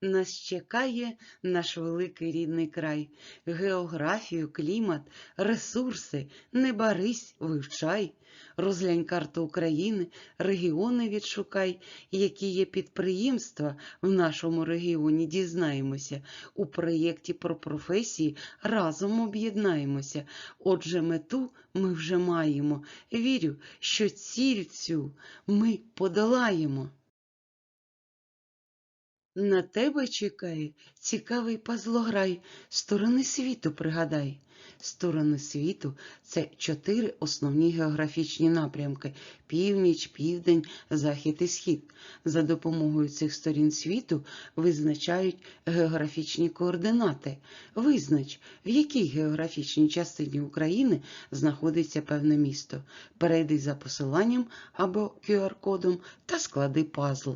нас чекає наш великий рідний край. Географію, клімат, ресурси, не барись, вивчай. Розглянь карту України, регіони відшукай, які є підприємства в нашому регіоні, дізнаємося. У проєкті про професії разом об'єднаємося. Отже, мету ми вже маємо. Вірю, що ціль цю ми подолаємо. На тебе чекає цікавий пазлограй, сторони світу пригадай. Сторони світу це чотири основні географічні напрямки: північ, південь, захід і схід. За допомогою цих сторін світу визначають географічні координати. Визнач, в якій географічній частині України знаходиться певне місто. Перейди за посиланням або QR-кодом та склади пазл.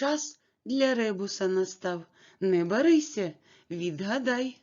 Час для ребуса настав. Не барися, відгадай.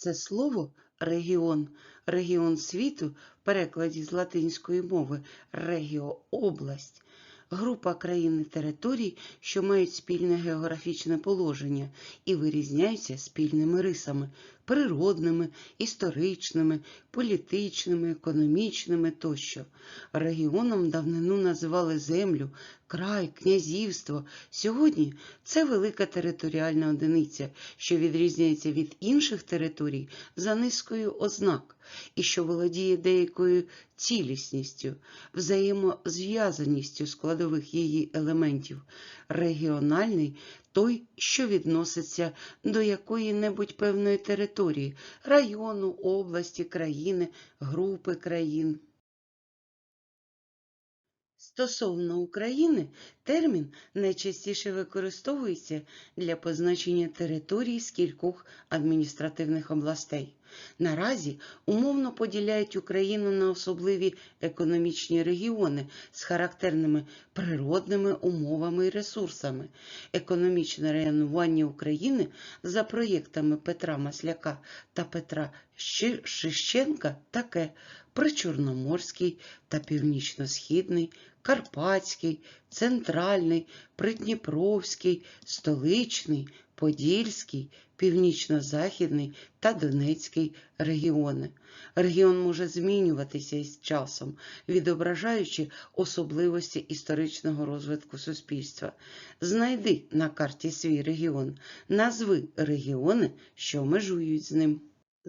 Це слово регіон. Регіон світу в перекладі з латинської мови регіо область. Група країн і територій, що мають спільне географічне положення і вирізняються спільними рисами природними, історичними, політичними, економічними тощо. Регіоном давнину називали землю, край, князівство. Сьогодні це велика територіальна одиниця, що відрізняється від інших територій за низкою ознак і що володіє деякою цілісністю, взаємозв'язаністю складових її елементів. Регіональний той, що відноситься до якої-небудь певної території, району, області, країни, групи країн. Стосовно України термін найчастіше використовується для позначення території з кількох адміністративних областей. Наразі умовно поділяють Україну на особливі економічні регіони з характерними природними умовами і ресурсами. Економічне районування України за проєктами Петра Масляка та Петра Шищенка таке Причорноморський та Північно-Східний, Карпатський, Центральний, Придніпровський, Столичний, Подільський, Північно-Західний та Донецький регіони. Регіон може змінюватися із часом, відображаючи особливості історичного розвитку суспільства. Знайди на карті свій регіон, назви регіони, що межують з ним.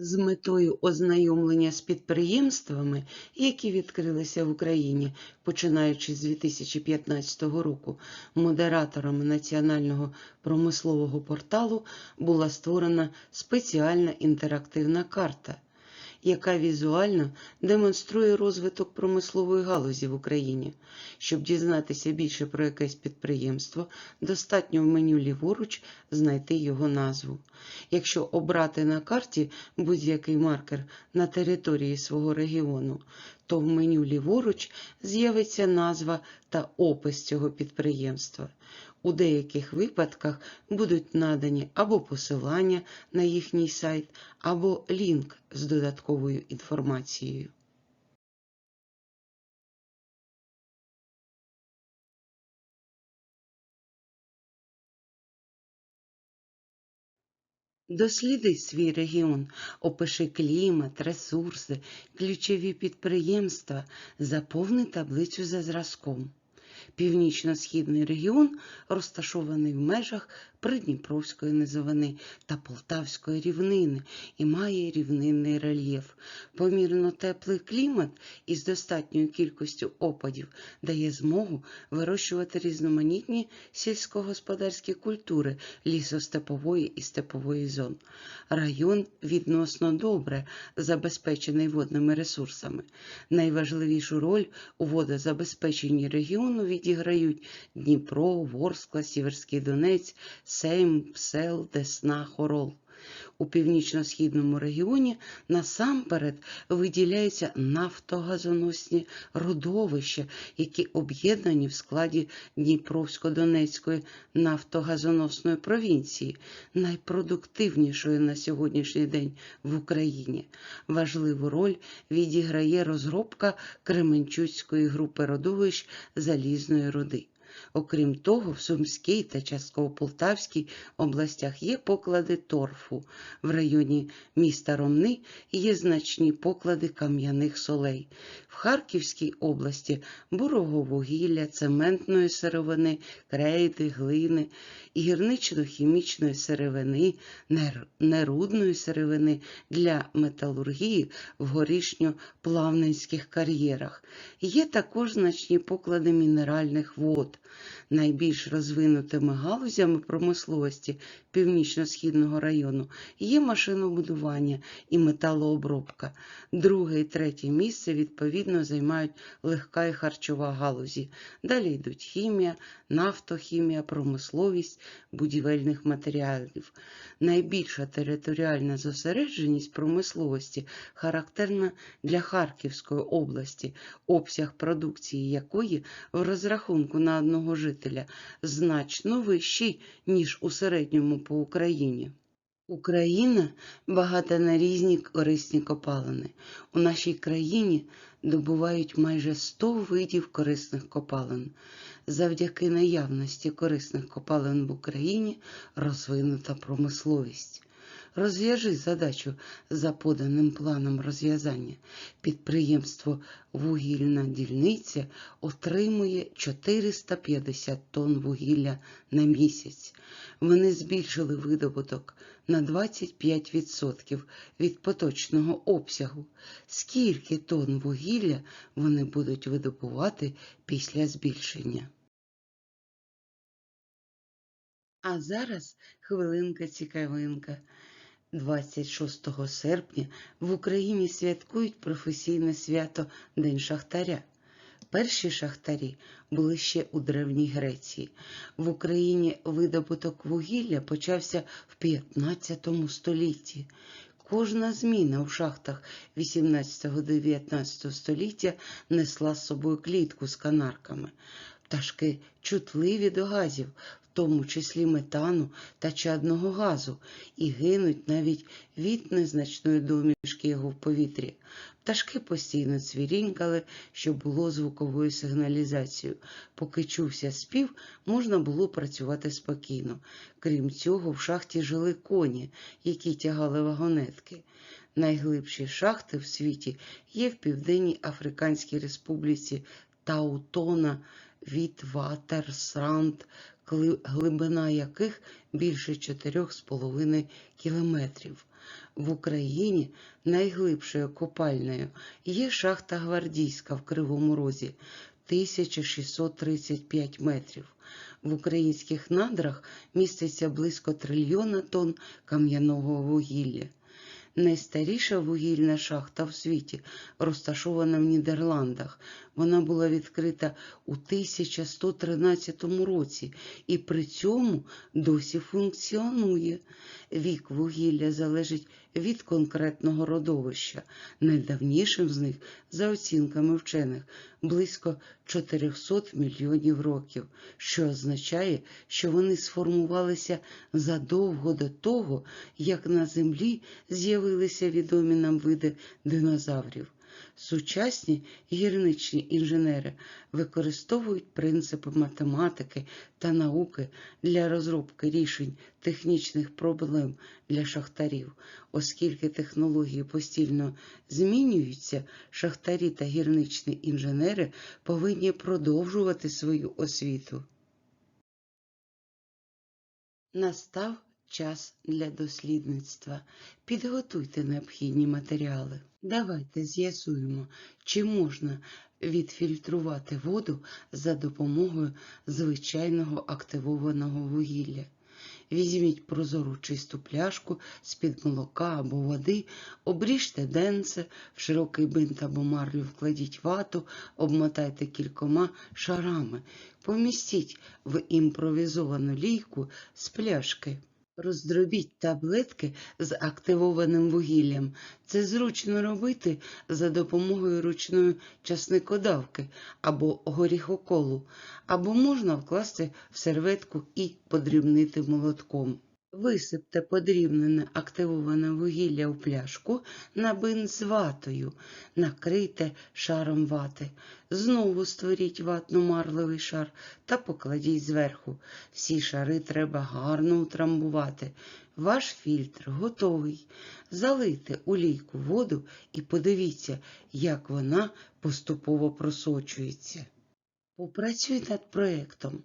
З метою ознайомлення з підприємствами, які відкрилися в Україні, починаючи з 2015 року, модераторами національного промислового порталу була створена спеціальна інтерактивна карта, яка візуально демонструє розвиток промислової галузі в Україні. Щоб дізнатися більше про якесь підприємство, достатньо в меню ліворуч знайти його назву. Якщо обрати на карті будь-який маркер на території свого регіону, то в меню ліворуч з'явиться назва та опис цього підприємства. У деяких випадках будуть надані або посилання на їхній сайт, або лінк з додатковою інформацією. Досліди свій регіон, опиши клімат, ресурси, ключові підприємства, заповни таблицю за зразком. Північно-східний регіон розташований в межах Придніпровської низовини та Полтавської рівнини і має рівнинний рельєф. Помірно теплий клімат із достатньою кількістю опадів дає змогу вирощувати різноманітні сільськогосподарські культури лісостепової і степової зон. Район відносно добре забезпечений водними ресурсами. Найважливішу роль у водозабезпеченні регіону відіграють Дніпро, Ворскла, Сіверський Донець, Сейм, Псел, Десна, Хорол. У північно-східному регіоні насамперед виділяються нафтогазоносні родовища, які об'єднані в складі Дніпровсько-Донецької нафтогазоносної провінції, найпродуктивнішої на сьогоднішній день в Україні. Важливу роль відіграє розробка Кременчуцької групи родовищ залізної руди. Окрім того, в Сумській та частково Полтавській областях є поклади торфу. В районі міста Ромни є значні поклади кам'яних солей. В Харківській області бурого вугілля, цементної сировини, крейди, глини, гірнично-хімічної сировини, нерудної сировини для металургії в горішньо-плавненських кар'єрах. Є також значні поклади мінеральних вод. Найбільш розвинутими галузями промисловості північно-східного району є машинобудування і металообробка. Друге і третє місце відповідно займають легка і харчова галузі. Далі йдуть хімія, нафтохімія, промисловість будівельних матеріалів. Найбільша територіальна зосередженість промисловості характерна для Харківської області, обсяг продукції якої в розрахунку на одного жителя значно вищий, ніж у середньому по Україні. Україна багата на різні корисні копалини. У нашій країні добувають майже 100 видів корисних копалин. Завдяки наявності корисних копалин в Україні розвинута промисловість. Розв'яжи задачу за поданим планом розв'язання. Підприємство Вугільна дільниця отримує 450 тонн вугілля на місяць. Вони збільшили видобуток на 25% від поточного обсягу. Скільки тонн вугілля вони будуть видобувати після збільшення? А зараз хвилинка цікавинка. 26 серпня в Україні святкують професійне свято День Шахтаря. Перші шахтарі були ще у Древній Греції. В Україні видобуток вугілля почався в 15 столітті. Кожна зміна в шахтах 18-19 століття несла з собою клітку з канарками. Пташки чутливі до газів, тому числі метану та чадного газу, і гинуть навіть від незначної домішки його в повітрі. Пташки постійно цвірінькали, що було звуковою сигналізацією. Поки чувся спів, можна було працювати спокійно. Крім цього, в шахті жили коні, які тягали вагонетки. Найглибші шахти в світі є в Південній Африканській Республіці Таутона, Вітватерсранд, кли- глибина яких більше 4,5 кілометрів. В Україні найглибшою копальною є шахта Гвардійська в Кривому Розі 1635 метрів. В українських надрах міститься близько трильйона тонн кам'яного вугілля. Найстаріша вугільна шахта в світі розташована в Нідерландах. Вона була відкрита у 1113 році і при цьому досі функціонує. Вік вугілля залежить від конкретного родовища. Найдавнішим з них, за оцінками вчених, близько 400 мільйонів років, що означає, що вони сформувалися задовго до того, як на Землі з'явилися відомі нам види динозаврів. Сучасні гірничні інженери використовують принципи математики та науки для розробки рішень технічних проблем для шахтарів. Оскільки технології постійно змінюються, шахтарі та гірничні інженери повинні продовжувати свою освіту. Настав час для дослідництва. Підготуйте необхідні матеріали. Давайте з'ясуємо, чи можна відфільтрувати воду за допомогою звичайного активованого вугілля. Візьміть прозору чисту пляшку з-під молока або води, обріжте денце, в широкий бинт або марлю вкладіть вату, обмотайте кількома шарами, помістіть в імпровізовану лійку з пляшки. Роздробіть таблетки з активованим вугіллям. Це зручно робити за допомогою ручної часникодавки або горіхоколу, або можна вкласти в серветку і подрібнити молотком. Висипте подрібнене активоване вугілля у пляшку на бинт з ватою, накрийте шаром вати. Знову створіть ватно-марлевий шар та покладіть зверху. Всі шари треба гарно утрамбувати. Ваш фільтр готовий. Залийте у лійку воду і подивіться, як вона поступово просочується. Попрацюй над проєктом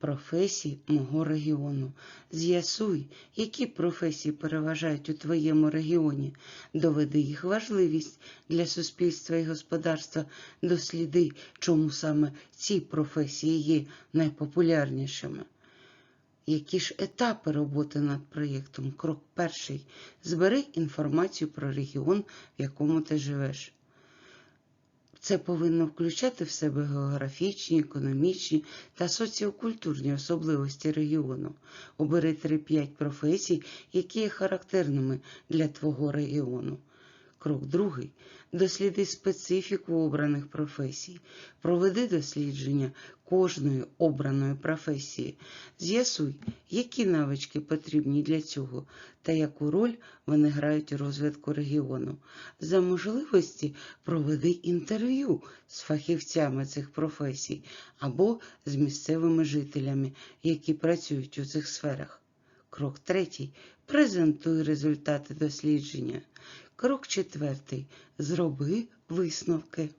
професій мого регіону. З'ясуй, які професії переважають у твоєму регіоні. Доведи їх важливість для суспільства і господарства. Досліди, чому саме ці професії є найпопулярнішими. Які ж етапи роботи над проєктом? Крок перший. Збери інформацію про регіон, в якому ти живеш. Це повинно включати в себе географічні, економічні та соціокультурні особливості регіону. Обери 3-5 професій, які є характерними для твого регіону. Крок другий. Досліди специфіку обраних професій. Проведи дослідження кожної обраної професії. З'ясуй, які навички потрібні для цього та яку роль вони грають у розвитку регіону. За можливості проведи інтерв'ю з фахівцями цих професій або з місцевими жителями, які працюють у цих сферах. Крок третій. Презентуй результати дослідження. Крок четвертий. Зроби висновки.